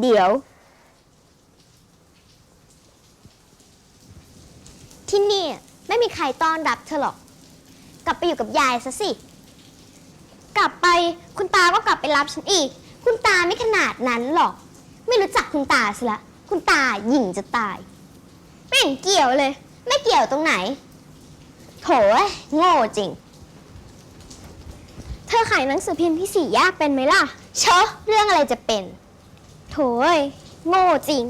เดี๋ยว ที่นี่ไม่มีใครต้อนรับเธอหรอก กลับไปอยู่กับยายซะสิ กลับไปคุณตาก็กลับไปรับฉันอีก คุณตาไม่ขนาดนั้นหรอก ไม่รู้จักคุณตาสิละ คุณตาหยิ่งจะตาย ไม่เห็นเกี่ยวเลย ไม่เกี่ยวตรงไหน โถยโง่จริง เธอขายหนังสือพิมพ์ที่สี่แยกเป็นไหมล่ะ เชอะเรื่องอะไรจะเป็น โถเอ้ยโง่จริง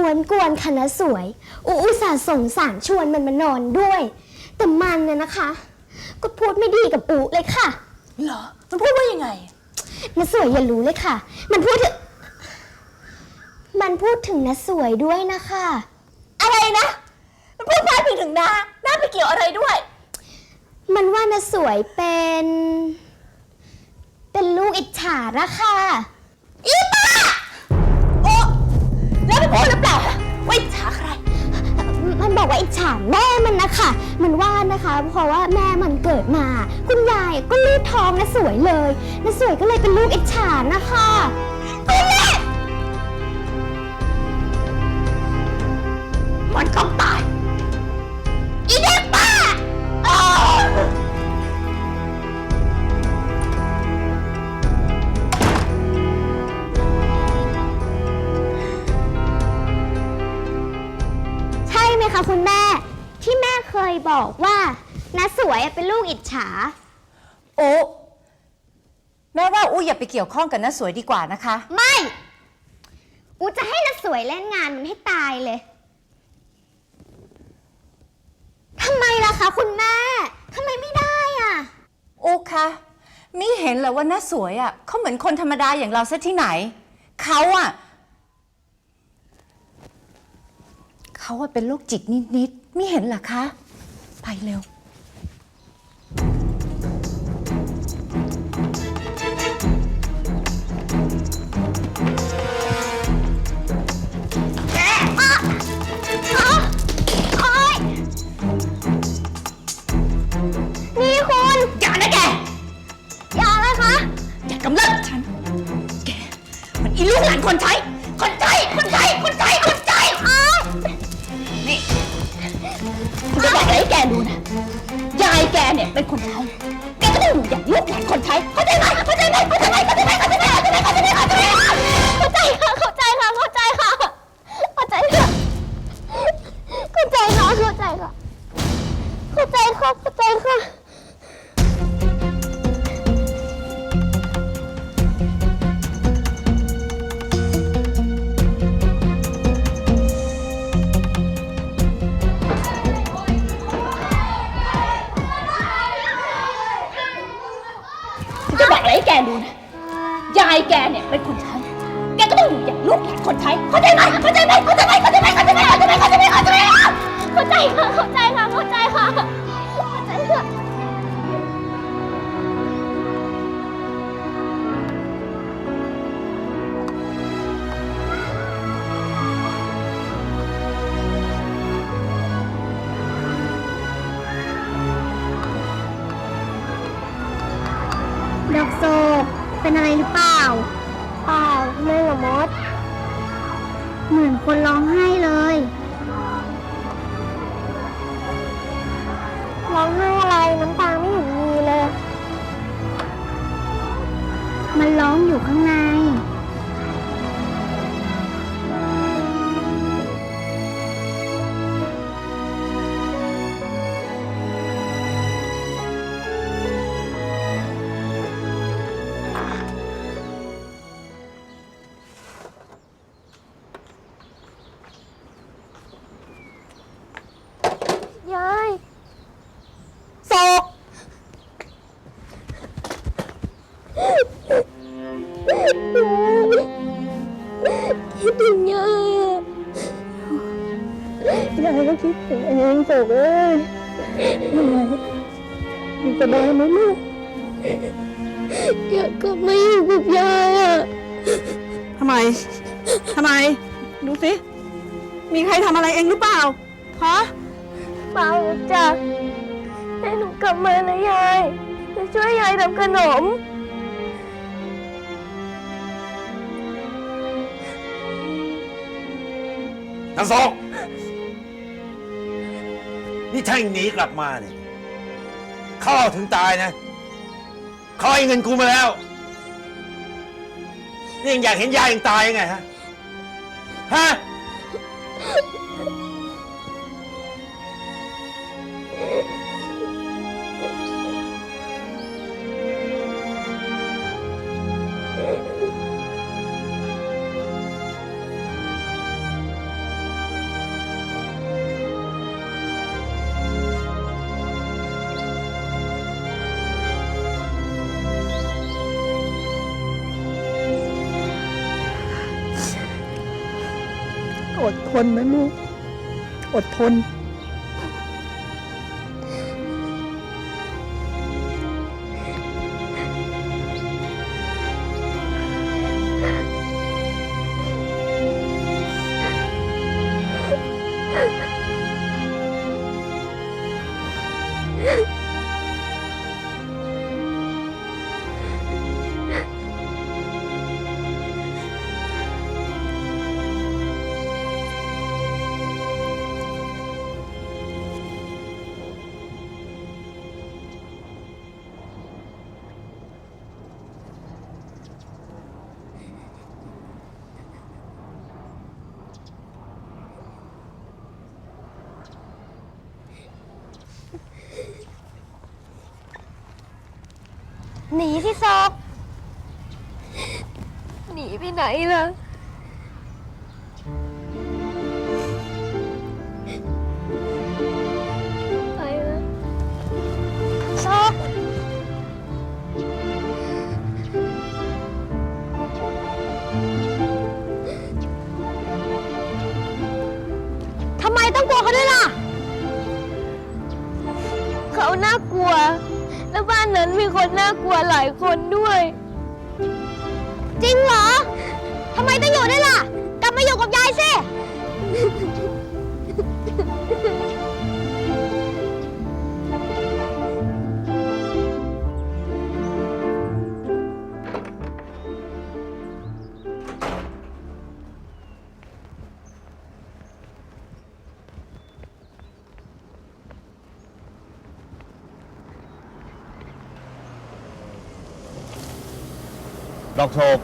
กวนกวนๆคณะสวยอูอุตส่าห์สงสารชวนมันมานอนด้วย แต่มันน่ะนะคะ ก็พูดไม่ดีกับอูเลยค่ะเหรอ มันพูดว่ายังไง นะสวยอย่ารู้เลยค่ะ มันพูดถึง มันพูดถึงนะสวยด้วยนะคะ อะไรนะ มันพูดพาดพิงถึงน้าน้าไปเกี่ยวอะไรด้วย มันว่านะสวยเป็น เป็นลูกอิจฉาละค่ะอีป้า ว่าอิจฉาใคร มันบอกว่าอิจฉาแม่มันนะคะ มันว่านะคะ เพราะว่าแม่มันเกิดมา คุณยายก็ลูกท้องนะสวยเลยนะสวยก็เลยเป็นลูกอิจฉานะคะคุณแม่มันต้ คะคุณแม่ ที่แม่เคยบอกว่านะสวยเป็นลูกอิจฉาโอ้แม่ว่าอู้อย่าไปเกี่ยวข้องกับน้าสวยดีกว่านะคะ ไม่ อูจะให้นะสวยเล่นงานมันให้ตายเลยทำไมล่ะคะคุณแม่ทำไมไม่ได้อะโอ้คะมิเห็นเหรอว่าน้าสวยอะเขาเหมือนคนธรรมดาอย่างเราซะที่ไหน เขาอะ เขาอะเป็นโรคจิตนิดๆมิเห็นเหรอคะ ไปเร็ว แกเนี่ยเป็นคนไทยแก ดอกโศกเป็นอะไรหรือเปล่า เปล่าไม่หรอมด เหมือนคนร้องไห้ คิดถึงยายายก็คิดถึงเองโศกเอ้ยยายอยู่สบายไหมลูกอยากกลับมาอยู่กับยายอะทำไม ทำไม ดูสิ มีใครทำอะไรเองหรือเปล่า ฮะ เปล่าจ้ะให้หนูกลับมานะยายจะช่วยยายทำขนม ทั้งสองนี่ถ้ายังหนีกลับมาเนี่ยเข้อาถึงตายนะเขาให้เงินกูมาแล้ว นี่ยังอยากเห็นยายยังตายยังไงฮะ ฮะ อดทนนะลูกอดทน หนีสิซอกหนีไปไหนล่ะ นั้นมีคนน่ากลัวหลายคนด้วย จริงเหรอ ทำไมต้องอยู่ด้วยล่ะ กลับมาอยู่กับยายสิ ดอกโศก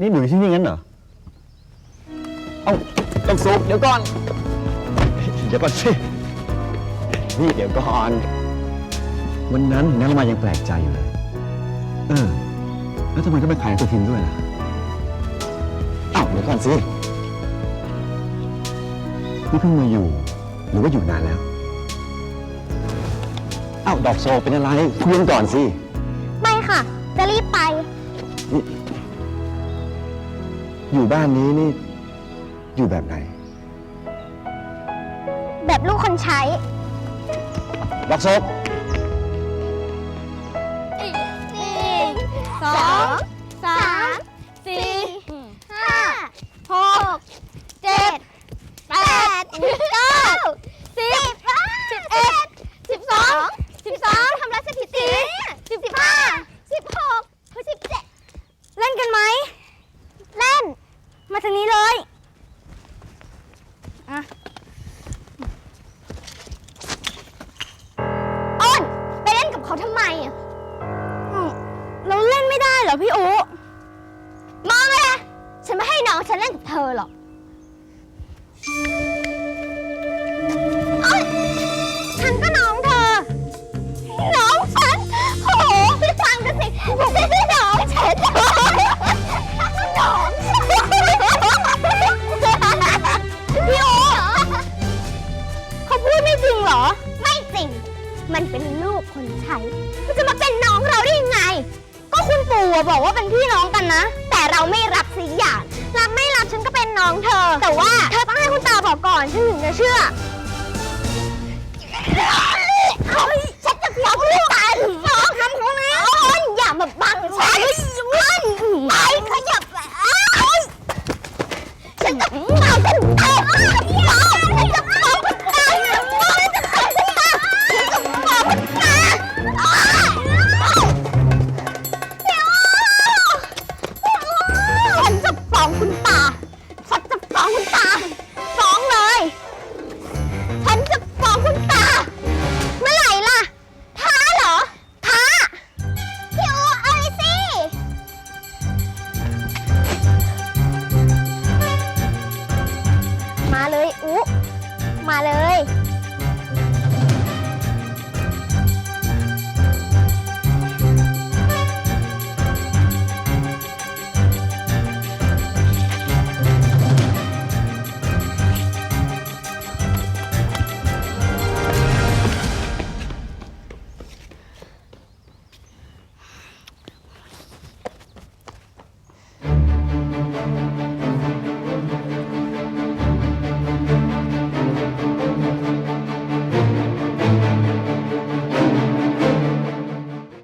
นี่หนูอยู่ที่นี่งั้นเหรอ เอ้าดอกโศกเดี๋ยวก่อน เดี๋ยวก่อนสิ นี่เดี๋ยวก่อน วันนั้นเห็นน้ำมายังแปลกใจอยู่เลย เออ แล้วทำไมต้องไปขายตัวทินด้วยล่ะ เอ้าเดี๋ยวก่อนสิ นี่เพิ่งมาอยู่ หรือว่าอยู่นานแล้ว เอ้าดอกโซเป็นอะไรคุยกันก่อนสิ อยู่บ้านนี้นี่ อยู่แบบไหน แบบลูกคนใช้ดอกโซกหนึ่งสองสามสี่ห้าหกเจ็ดแปดเก้าสิบสิบเอ็ดสิบสองสิบสาม นเป็นลูกคนใช้ มันจะมาเป็นน้องเราได้ยังไง ก็คุณปู่บอกว่าเป็นพี่น้องกันนะ แต่เราไม่รับสิอย่าง รับไม่รับฉันก็เป็นน้องเธอ แต่ว่าเธอต้องให้คุณตาบอกก่อนฉันถึงจะเชื่อเฮ้ยฉัจะเสียลูกตายน้องทำเขานะอย่ามาบังฉันไปขยับฉันจะ